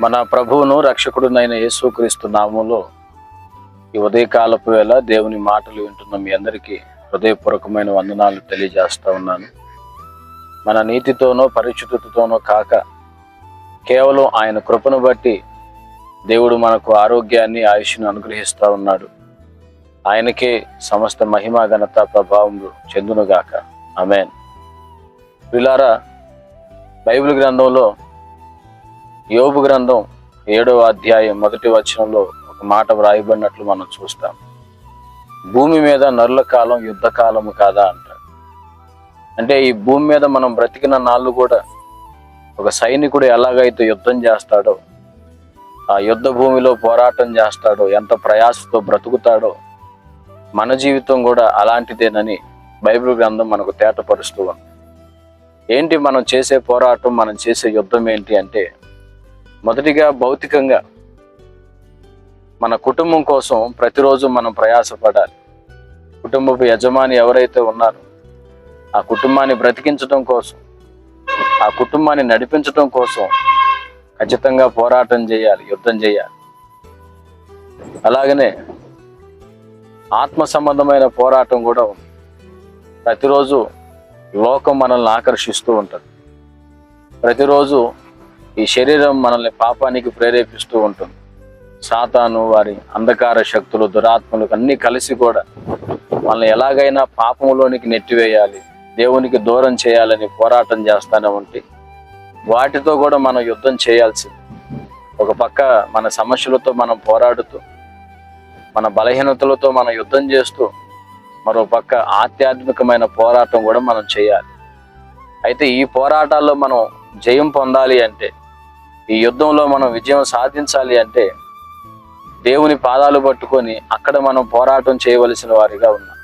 మన ప్రభువును రక్షకుడునైన యేసుక్రీస్తు నామంలో ఈ ఉదయకాలపు వేళ దేవుని మాటలు వింటున్న మీ అందరికీ హృదయపూర్వకమైన వందనాలు తెలియజేస్తా ఉన్నాను. మన నీతితోనో పరిశుద్ధతతోనో కాక కేవలం ఆయన కృపను బట్టి దేవుడు మనకు ఆరోగ్యాన్ని ఆయుష్ను అనుగ్రహిస్తూ ఉన్నాడు. ఆయనకే సమస్త మహిమ ఘనత ప్రభావములు చెందునుగాక. అమెన్ పిల్లారా బైబిల్ గ్రంథంలో యోబు గ్రంథం ఏడవ అధ్యాయం మొదటి వచనంలో ఒక మాట వ్రాయబడినట్లు మనం చూస్తాం. భూమి మీద నరుల కాలం యుద్ధ కాలము కాదా అంటాడు. అంటే ఈ భూమి మీద మనం బ్రతికిన నాళ్ళు కూడా ఒక సైనికుడు ఎలాగైతే యుద్ధం చేస్తాడో ఆ యుద్ధ భూమిలో పోరాటం చేస్తాడో ఎంత ప్రయాసతో బ్రతుకుతాడో మన జీవితం కూడా అలాంటిదేనని బైబిల్ గ్రంథం మనకు తేటపరుస్తూ ఉంది. ఏంటి మనం చేసే పోరాటం మనం చేసే యుద్ధం ఏంటి అంటే మొదటిగా భౌతికంగా మన కుటుంబం కోసం ప్రతిరోజు మనం ప్రయాసపడాలి. కుటుంబపు యజమాని ఎవరైతే ఉన్నారో ఆ కుటుంబాన్ని బ్రతికించడం కోసం ఆ కుటుంబాన్ని నడిపించడం కోసం ఖచ్చితంగా పోరాటం చేయాలి యుద్ధం చేయాలి. అలాగనే ఆత్మ సంబంధమైన పోరాటం కూడా ఉంది. ప్రతిరోజు లోకం మనల్ని ఆకర్షిస్తూ ఉంటుంది. ప్రతిరోజు ఈ శరీరం మనల్ని పాపానికి ప్రేరేపిస్తూ ఉంటుంది. సాతాను వారి అంధకార శక్తులు దురాత్మలు అన్నీ కలిసి కూడా మనల్ని ఎలాగైనా పాపంలోనికి నెట్టివేయాలి దేవునికి దూరం చేయాలని పోరాటం చేస్తానే ఉంటే వాటితో కూడా మనం యుద్ధం చేయాల్సింది. ఒక పక్క మన సమస్యలతో మనం పోరాడుతూ మన బలహీనతలతో మనం యుద్ధం చేస్తూ మరో పక్క ఆధ్యాత్మికమైన పోరాటం కూడా మనం చేయాలి. అయితే ఈ పోరాటాల్లో మనం జయం పొందాలి అంటే ఈ యుద్ధంలో మనం విజయం సాధించాలి అంటే దేవుని పాదాలు పట్టుకొని అక్కడ మనం పోరాటం చేయవలసిన వారిగా ఉన్నాం.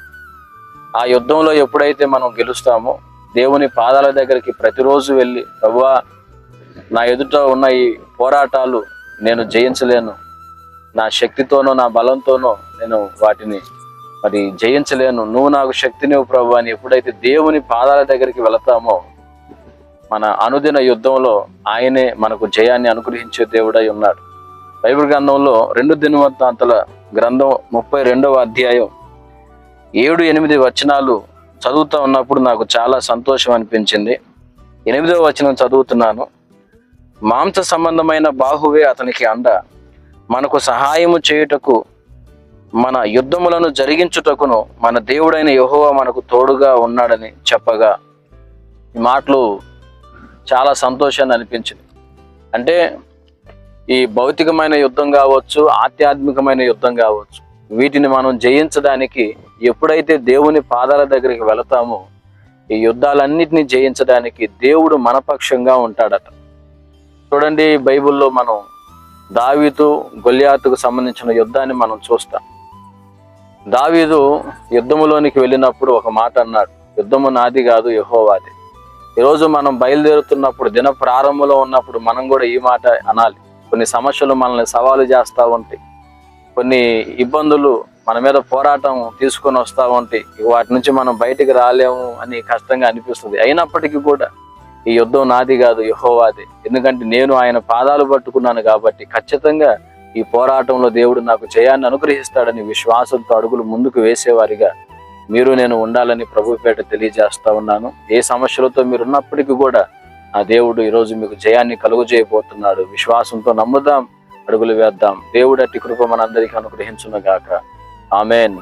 ఆ యుద్ధంలో ఎప్పుడైతే మనం గెలుస్తామో దేవుని పాదాల దగ్గరికి ప్రతిరోజు వెళ్ళి ప్రభువా నా ఎదుట ఉన్న ఈ పోరాటాలు నేను జయించలేను. నా శక్తితోనో నా బలంతోనో నేను వాటిని మరి జయించలేను. నువ్వు నాకు శక్తినివ్వు ప్రభు అని ఎప్పుడైతే దేవుని పాదాల దగ్గరికి వెళతామో మన అనుదిన యుద్ధంలో ఆయనే మనకు జయాన్ని అనుగ్రహించే దేవుడై ఉన్నాడు. బైబిల్ గ్రంథంలో రెండు దినవృత్తాంతల గ్రంథం ముప్పై రెండవ అధ్యాయం ఏడు ఎనిమిది వచనాలు చదువుతూ ఉన్నప్పుడు నాకు చాలా సంతోషం అనిపించింది. ఎనిమిదవ వచనం చదువుతున్నాను. మాంస సంబంధమైన బాహువే అతనికి అండ. మనకు సహాయము చేయుటకు మన యుద్ధములను జరిగించుటకును మన దేవుడైన యెహోవా మనకు తోడుగా ఉన్నాడని చెప్పగా ఈ మాటలు చాలా సంతోషాన్ని అనిపించింది. అంటే ఈ భౌతికమైన యుద్ధం కావచ్చు ఆధ్యాత్మికమైన యుద్ధం కావచ్చు వీటిని మనం జయించడానికి ఎప్పుడైతే దేవుని పాదాల దగ్గరికి వెళతామో ఈ యుద్ధాలన్నిటిని జయించడానికి దేవుడు మనపక్షంగా ఉంటాడట. చూడండి బైబిల్లో మనం దావీదు గొల్యాతుకు సంబంధించిన యుద్ధాన్ని మనం చూస్తాం. దావీదు యుద్ధములోనికి వెళ్ళినప్పుడు ఒక మాట అన్నాడు యుద్ధము నాది కాదు యహోవాది. ఈరోజు మనం బయలుదేరుతున్నప్పుడు దిన ప్రారంభంలో ఉన్నప్పుడు మనం కూడా ఈ మాట అనాలి. కొన్ని సమస్యలు మనల్ని సవాలు చేస్తూ ఉంటాయి. కొన్ని ఇబ్బందులు మన మీద పోరాటం తీసుకొని వస్తూ ఉంటాయి. వాటి నుంచి మనం బయటికి రాలేము అని కష్టంగా అనిపిస్తుంది. అయినప్పటికీ కూడా ఈ యుద్ధం నాది కాదు యహోవాది. ఎందుకంటే నేను ఆయన పాదాలు పట్టుకున్నాను కాబట్టి ఖచ్చితంగా ఈ పోరాటంలో దేవుడు నాకు జయాన్ని అనుగ్రహిస్తాడని విశ్వాసంతో అడుగులు ముందుకు వేసేవారిగా మీరు నేను ఉండాలని ప్రభుపేట తెలియజేస్తా ఉన్నాను. ఏ సమస్యలతో మీరు ఉన్నప్పటికీ కూడా ఆ దేవుడు ఈరోజు మీకు జయాన్ని కలుగు చేయబోతున్నాడు విశ్వాసంతో నమ్ముదాం అడుగులు వేద్దాం. దేవుడు అట్టి కృప మనందరికీ అనుగ్రహించునుగాక. ఆమెన్.